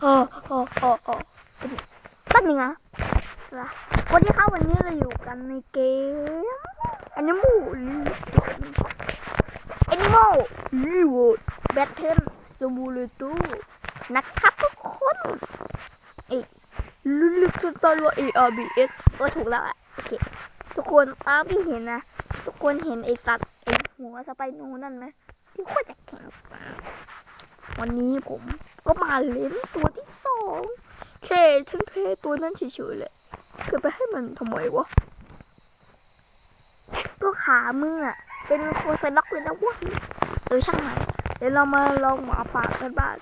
เออเออเออเออแป๊บนึงนะวันที่เข้าวันนี้เราอยู่กันในเกมอันนี้มูแอนิมอลรีวอร์ดแบทเทิลซูมูเลตูนะครับทุกคนเอ้ลุลึกสั้นๆว่า ARBS ก็ถูกแล้วอะโอเคทุกคนตามที่เห็นนะ ทุกคนเห็นไอสัตว์ไอหัวสไปโนนั่นไหมที่โคตรจะแข็งวันนี้ผม ก็มาเล่นตัวที่สองเคฉันเพตัวนั้นเฉยๆเลยคือไปให้มันทำไมวะก็ขามึงอะเป็นโคไซล็อกเลยนะวะเออช่างมันเดี๋ยวเรามาลองหมาป่ากันบ้าง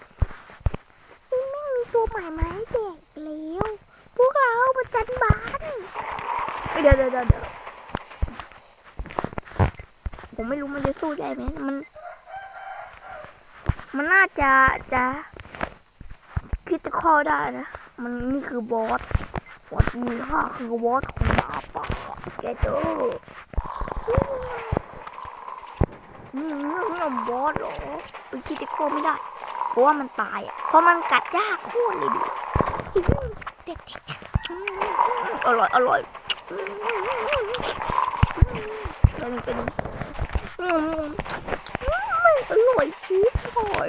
เฮ้ยแม่มีตัวใหม่ไหมเด็กแล้วพวกเรามาจันบานเดี๋ยวเดี๋ยวเดี๋ยวผมไม่รู้มันจะสู้ได้ไหมมัน มันน่าจะจะ คิดจะข้อได้นะ มันนี่คือบอสบอสนี่ค่ะคือบอสของหมาป่าแกเจออืมนี่นบอสเหรอคิดจะข้อไม่ได้ เพราะว่ามันตายอะ เพราะมันกัดยากโคตรเลยดิเด็กๆอร่อย อร่อยมันเป็นอืมไม่อร่อยชีสอร่อย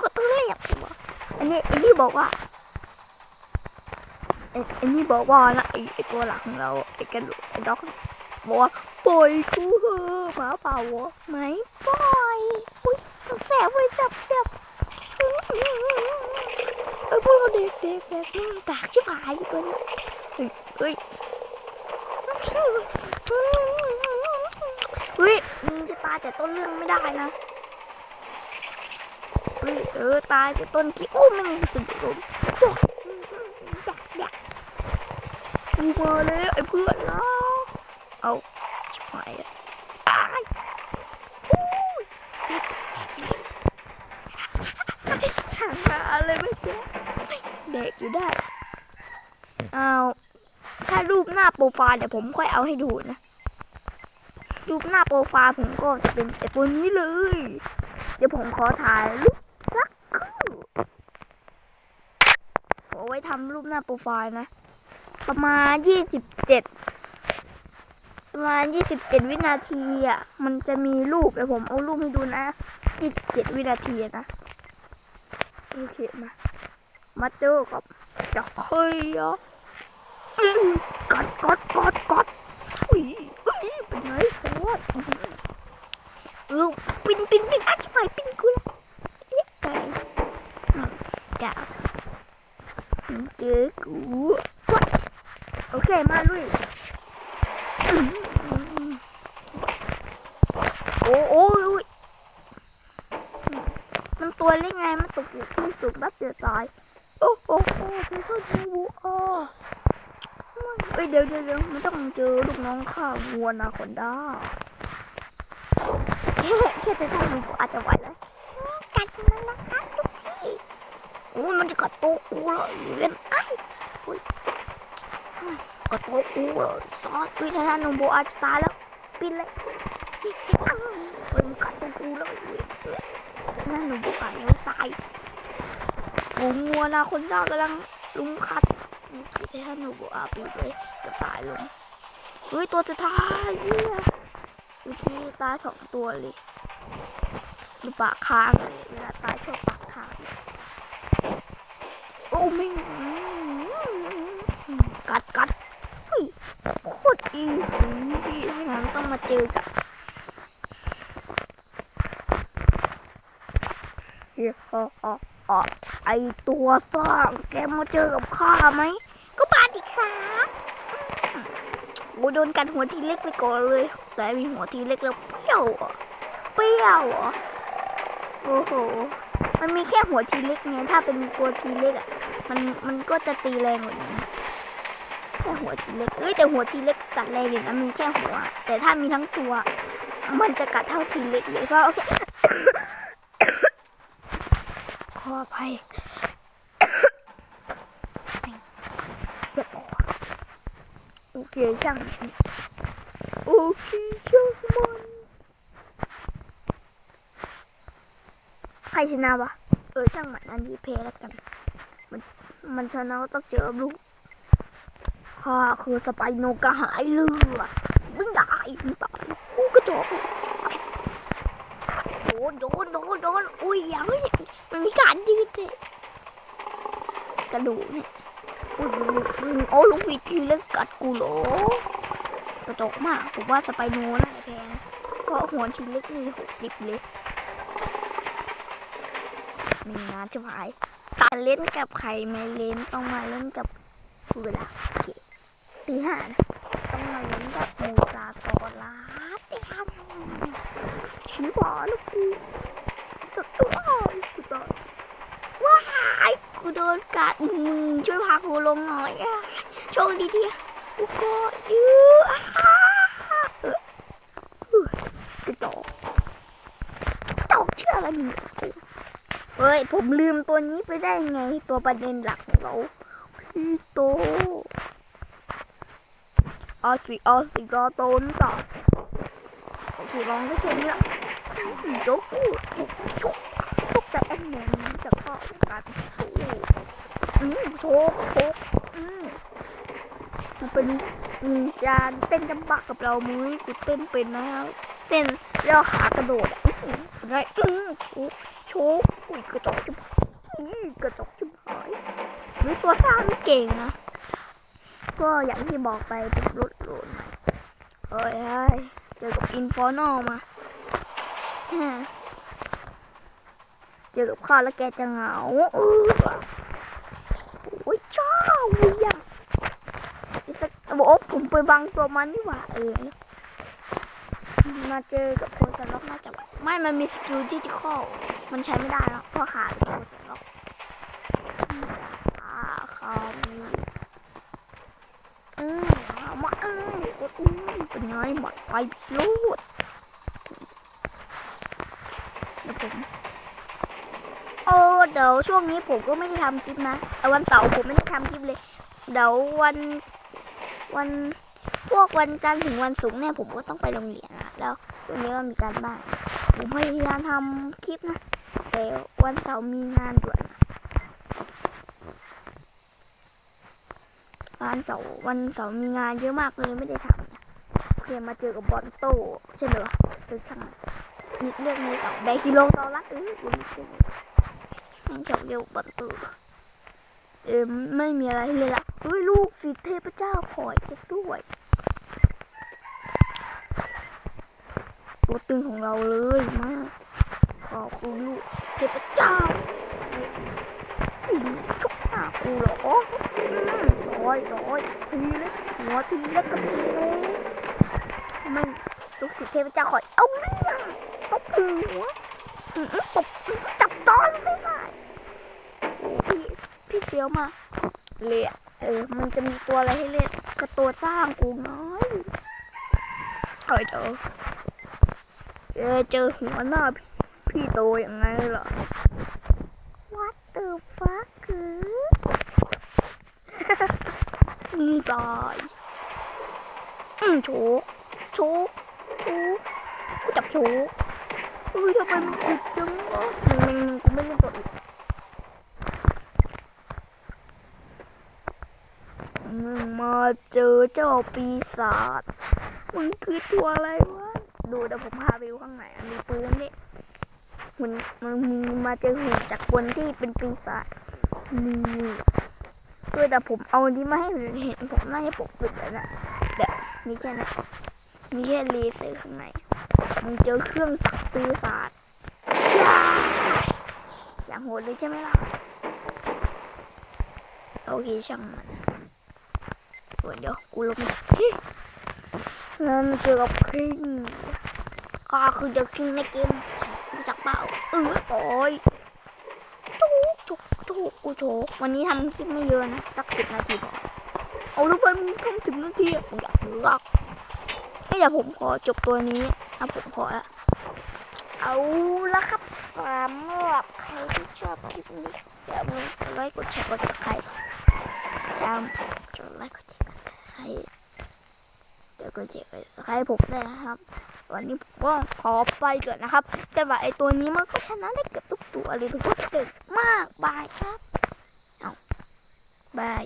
ก็ต้องเรียกว่าอั นนี้อันนี้บอกว่าไอ้อันนี้บอกว่านะไอ้ไอ้ตัวหลักของเราไอ้กระดูกไอ้ด็อกบอกว่าปล่อยกูเหอะหมาเปล่าวะไหมปล่อยอุ้ยแสบเว้ยแสบแสบไอ้พวกเราเด็กเด็กเด็กนี่มันกากชิบหายอยู่ตัวนี้เฮ้ยเฮ้ยเฮ้ยมึงจะตายแต่ต้นเรื่องไม่ได้นะ เออตายแต่ต้นขี้โอ้ม่งสุดลมอยากอยากกูมาแล้วไอ้เพื่อนเราเอาชิบหายอะตายหามาเลยไม่เจ๊เด็กอยู่ได้เอาถ้ารูปหน้าโปรไฟล์เดี๋ยวผมค่อยเอาให้ดูนะรูปหน้าโปรไฟล์ผมก็จะเป็นไอ้ตัวนี้เลย เดี๋ยวผมขอถ่ายรูปสักครู่เอาไว้ ทำรูปหน้าโปรไฟล์นะ ประมาณยี่สิบเจ็ดประมาณยี่สิบเจ็ดวินาทีอะ มันจะมีรูปเดี๋ยวผมเอารูปให้ดูนะยี่สิบเจ็ดวินาทีนะ โอเคมา มาเจอกับจะเคยอะกอดกอดกอดกอดอุ้ยอุ้ยเป็นไงสวัสดีเออปินปินปินอาชิบหายปินกูแล้วเรียกไปอืมจ้า เจอกูวัดโอเค มาลุย โอ้โอ้ยมันตัวเล็กไง มันตกอยู่ที่สูงแป๊บเดียวตาย โอ้โอ้โอ้เพชรดูวัวเอ้ยเดี๋ยวเดี๋ยวเดี๋ยวมันต้องเจอลูกน้องข้าวัวนาคอนด้าแค่แค่จะทำดูอาจจะไหวแล้วกัดมันนะคะทุกทีโอ้ยมันจะกัดโตวกูเลยเล่นไอ้อุ้ยกัดโตวกูเลยซอสวิทยานุโบอาจตายแล้วปินเลยเฮ้ยมันกัดโตวกูเลยนั่นหนูโบกัดแล้วตายฝูงงัวนาคนเจ้ากำลังลุมคัดคิดให้หนูบอกอาปีไปกับสายลมเฮ้ยตัวจะตายเนี่ยดูที่ตายสองตัวเลยดูปากค้างเลยเวลาตายชอบปากค้างโอ้ไม่กัดกัดเฮ้ยโคตรอีสีให้มันต้องมาเจอกับเฮ้อ๋ออ๋ออ๋อไอตัวสร้างแกมาเจอกับข้าไหม ก็มาดิครับโอ้โดนกันหัวทีเล็กไปก่อนเลยแต่มีหัวทีเล็กแล้วเปรี้ยวอะเปรี้ยวอะโอ้โห มันมีแค่หัวทีเล็กไงถ้าเป็นตัวทีเล็กอะ มันมันก็จะตีแรงกว่านี้นะแค่หัวทีเล็กเอ้ยแต่หัวทีเล็กกัดแรงอยู่นะมีแค่หัว แต่ถ้ามีทั้งตัว มันจะกัดเท่าทีเล็กเลยเพราะโอเคขออภัยเจ็บคอโอเคช่างโอเคช่างมันใครชนะวะเออช่างมันอันนี้เพแล้วกัน มันมันชนะก็ต้องเจอลูกข้าคือสไปโนกระหายเรือไม่ได้ไม่ตายกูกระจอกโดนโดนโดนโดนอุ้ยยังไม่มันมีการยืดเลยกระดูกเนี่ยอุ้ยโอ้ลูกวีทีเล่นกัดกูเหรอกระจกมากผมว่าสไปโนน่าจะแพงเพราะหัวทีเล็กนี่หกสิบเลยมีงานจะพาย เล่นกับใครไม่เล่นต้องมาเล่นกับกูเวลาตีห้านะต้องมาเล่นกับมูซาโตลาตีห้าชิบอลูกกูสุดตัวกูโดนว้ายกูโดนกัดมึงช่วยพากูลงหน่อยอะโชคดีที่กูกดยื้ออ่กระจอกกระจอกเชื่ออะไรมึง เฮ้ย ผมลืมตัวนี้ไปได้ไง ตัวประเด็นหลักของเราพี่โตเอาสิเอาสิรอโตนต่อโอเคลองก็เช่นนี้ละโจ๊กกูชุกชุกจากแอนแมนจากพ่อการโอ้อืมโชกโชกอืมมันเป็นอืมการเต้นจำบักกับเรามุ้ยกูเต้นเป็นนะเต้นแล้วขากระโดดอะอืมไงอืม โชกโชกอุ้ยกระจอกจุบอืมกระจอกจุบหายหรือตัวสร้างนี่เก่งนะ ก็อย่างที่บอกไปเป็นรถโหลนเฮ้ยเฮ้เจอกับอินฟอร์นอมาฮะเจอกับข้าแล้วแกจะเหงาเออโอ้ยเจ้าอย่าอีสักบอกผมไปบังตัวมันนี่หว่าเออมาเจอกับโพสล็อกน่าจะไม่มันมีสกิลที่ที่ข้อ มันใช้ไม่ได้แล้วเพราะขาดโพสล็อกอ่าคามีอืมเอามาอืมกดอืมเป็นไงหมดไฟพิลูดเดี๋ยวผมโอ้เดี๋ยวช่วงนี้ผมก็ไม่ได้ทำคลิปนะแต่วันเสาร์ผมไม่ได้ทำคลิปเลย เดี๋ยววันวันพวกวันจันทร์ถึงวันศุกร์เนี่ยผมก็ต้องไปโรงเรียนนะแล้ววันนี้ก็มีการบ้าน ผมพยายามทำคลิปนะ แต่วันเสาร์มีงานด่วนวันเสาร์วันเสาร์มีงานเยอะมากเลยไม่ได้ทำเพื่อมาเจอกับบอลโต้ใช่ไหมวะเจอช่างนิดเรื่องนี้ต่อแบกิโลตอนรักเออคุณมันชอบเรียกบอลโต้เออไม่มีอะไรเลยละเฮ้ยลูกศิเทพเจ้าขอยจะด้วยตัวตึงของเราเลยมากขอบคุณลูก เทพเจ้าอืมชุกหน้ากูเหรอร้อยร้อยทีเล็กหัวทีเล็กกับทีเล็กไม่ลูกศิษย์เทพเจ้าขอยเอาเรื่องตบหัวอืมตบจับตอนไม่ได้พี่พี่เฟี้ยวมาเลยเออ มันจะมีตัวอะไรให้เล่นก็ตัวสร้างกูน้อยเอ้ยเดี๋ยวเจอเจอหัวหน้าพี่ พี่โตยังไงล่ะ What the fuck คืออืมตายอืมโชกโชกโชกกูจับโชกเฮ้ยทำไมมันอึดจังวะมึงมึงมึงกูไม่เล่นตัวอึดมึงมาเจอเจ้าปีศาจมึงคือตัวอะไรวะ ดูเดี๋ยวผมพาไปดูข้างในอะมีปืนนี่ มันมันมีมาเจอหุ่นจากคนที่เป็นปีศาจนี่คือแต่ผมเอาอันนี้มาให้เห็นผมน่าจะปกปิดแล้วนะเดี๋ยวมีแค่นั้นมีแค่เลเซอร์ข้างในมึงเจอเครื่องจักรปีศาจอย่างโหดเลยใช่ไหมล่ะ โอเคช่างมันเดี๋ยวกูลงมาฮ้ยแล้วมันเจอกับคิงก็คือเดอะคิงในเกม จักเปล่าเออโอ้ยจุกจุกจุกกูโชกวันนี้ทำคลิปไม่เยอะนะสักสิบนาทีพอเอาลูกไปมึงทำสิบนาทีอยากรักให้เดี๋ยวผมขอจบตัวนี้นะผมขอละเอาละครับสำหรับใครที่ชอบคลิปนี้อย่าลืมกดไลค์กดแชร์กดซับสไครต์อย่าลืมกดไลค์กดแชร์กดซับสไครเดี๋ยวกดแชร์กดซับสไครต์ผมด้นะครับ วันนี้ผมก็ขอไปก่อนนะครับแต่ว่าไอตัวนี้มันก็ชนะได้เกือบทุกตัวเลยทุกคนเก่งมากบายครับเอาบาย